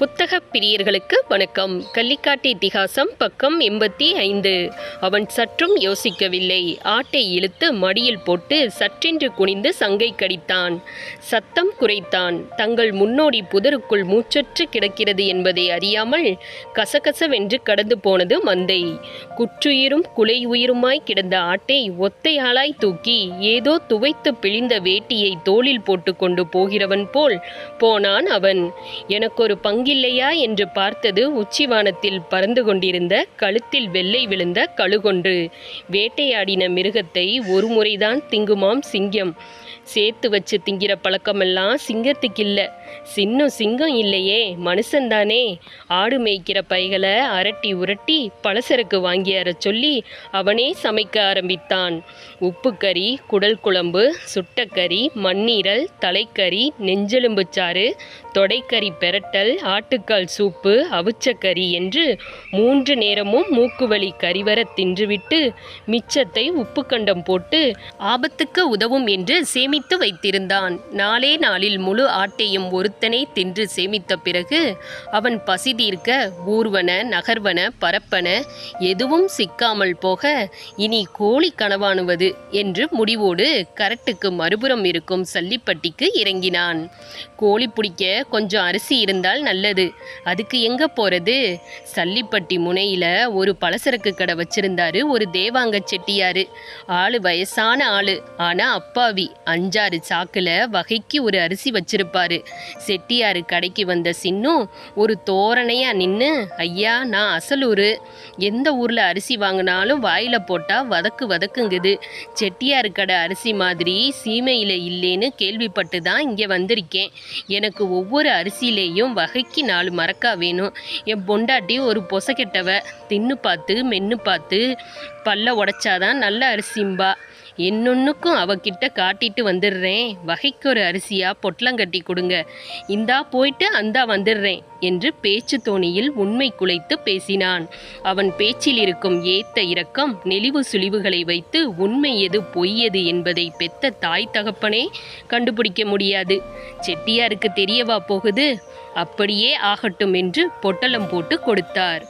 புத்தக பிரியர்களுக்கு வணக்கம். கள்ளிக்காட்டு இத்திகாசம் பக்கம் எண்பத்தி ஐந்து. அவன் சற்றும் யோசிக்கவில்லை. ஆட்டை இழுத்து மடியில் போட்டு சற்றென்று குனிந்து சங்கை கடித்தான். சத்தம் குறைத்தான். தங்கள் முன்னோடி புதருக்குள் மூச்சற்று கிடக்கிறது என்பதை அறியாமல் கசகசவென்று கடந்து போனது மந்தை. குற்றுயிரும் குலை உயிருமாய் கிடந்த ஆட்டை ஒத்தையாளாய் தூக்கி ஏதோ துவைத்து பிழிந்த வேட்டியை தோளில் போட்டுக்கொண்டு போகிறவன் போல் போனான் அவன். எனக்கொரு பங்கில்லையா என்று பார்த்தது உச்சிவானத்தில் பறந்து கொண்டிருந்த கழுத்தில் வெள்ளை விழுந்த கழுகொன்று. வேட்டையாடின மிருகத்தை ஒரு முறைதான் திங்குமாம் சிங்கம். சேர்த்து வச்சு திங்கிற பழக்கமெல்லாம் சிங்கத்துக்கு இல்லை சின்னம் சிங்கம் இல்லையே மனுஷன்தானே. ஆடு மேய்க்கிற பைகளை அரட்டி உரட்டி பலசரக்கு வாங்கியார சொல்லி அவனே சமைக்க ஆரம்பித்தான். உப்புக்கறி குடல் குழம்பு சுட்டக்கறி மண்ணீரல் தலைக்கறி நெஞ்செலும்புச்சாறு தொடைக்கறி பெரட்டல் ஆட்டுக்கால் சூப்பு அவிச்சக்கறி என்று மூன்று நேரமும் மூக்குவலி கறிவர தின்றுவிட்டு மிச்சத்தை உப்பு கண்டம் போட்டு ஆபத்துக்கு உதவும் என்று சேமித்து வைத்திருந்தான். நாளே நாளில் முழு ஆட்டையும் ஒருத்தனே தின்று சேமித்த பிறகு அவன் பசி தீர்க்க ஊர்வன நகர்வன பரப்பன எதுவும் சிக்காமல் போக இனி கோழி கனவானுவது என்று முடிவோடு கரட்டுக்கு மறுபுறம் இருக்கும் சல்லிப்பட்டிக்கு இறங்கினான். கோழி பிடிக்க கொஞ்சம் அரிசி இருந்தால் நல்ல நல்லது அதுக்கு எங்க போறது? சல்லிப்பட்டி முனையில ஒரு பலசரக்கு கடை வச்சிருந்தாரு ஒரு தேவாங்க செட்டியாரு. ஆளு வயசான ஆளு. ஆனா அப்பாவி அஞ்சாறு சாக்குல வகைக்கு ஒரு அரிசி வச்சிருப்பாரு. செட்டியாரு கடைக்கு வந்த சின்னும் ஒரு தோரணையா நின்று ஐயா நான் அசலூர். எந்த ஊர்ல அரிசி வாங்கினாலும் வாயில போட்டா வதக்கு வதக்குங்குது. செட்டியாரு கடை அரிசி மாதிரி சீமையில இல்லைன்னு கேள்விப்பட்டு தான் இங்க வந்திருக்கேன். எனக்கு ஒவ்வொரு அரிசியிலேயும் வகைக்கு நாலு மரக்கா வேணும். என் பொண்டாட்டி ஒரு பொசக்கெட்டவ. தின்னு பார்த்து மென்னு பார்த்து பல்ல உடைச்சாதான் நல்ல அரிசிம்பா. என்னொன்னுக்கும் அவகிட்ட காட்டிட்டு வந்துடுறேன். வகைக்கு ஒரு அரிசியா பொட்லங்கட்டி கொடுங்க. இந்தா போயிட்டு அந்தா வந்துடுறேன் என்று பேச்சு தோணியில் உண்மை குலைத்து பேசினான். அவன் பேச்சில் இருக்கும் ஏத்த இரக்கம் நெளிவு சுழிவுகளை வைத்து உண்மை எது பொய் எது என்பதை பெத்த தாய் தகப்பனே கண்டுபிடிக்க முடியாது. செட்டியாருக்கு தெரியவா போகுது? அப்படியே ஆகட்டும் என்று பொட்டலம் போட்டு கொடுத்தார்.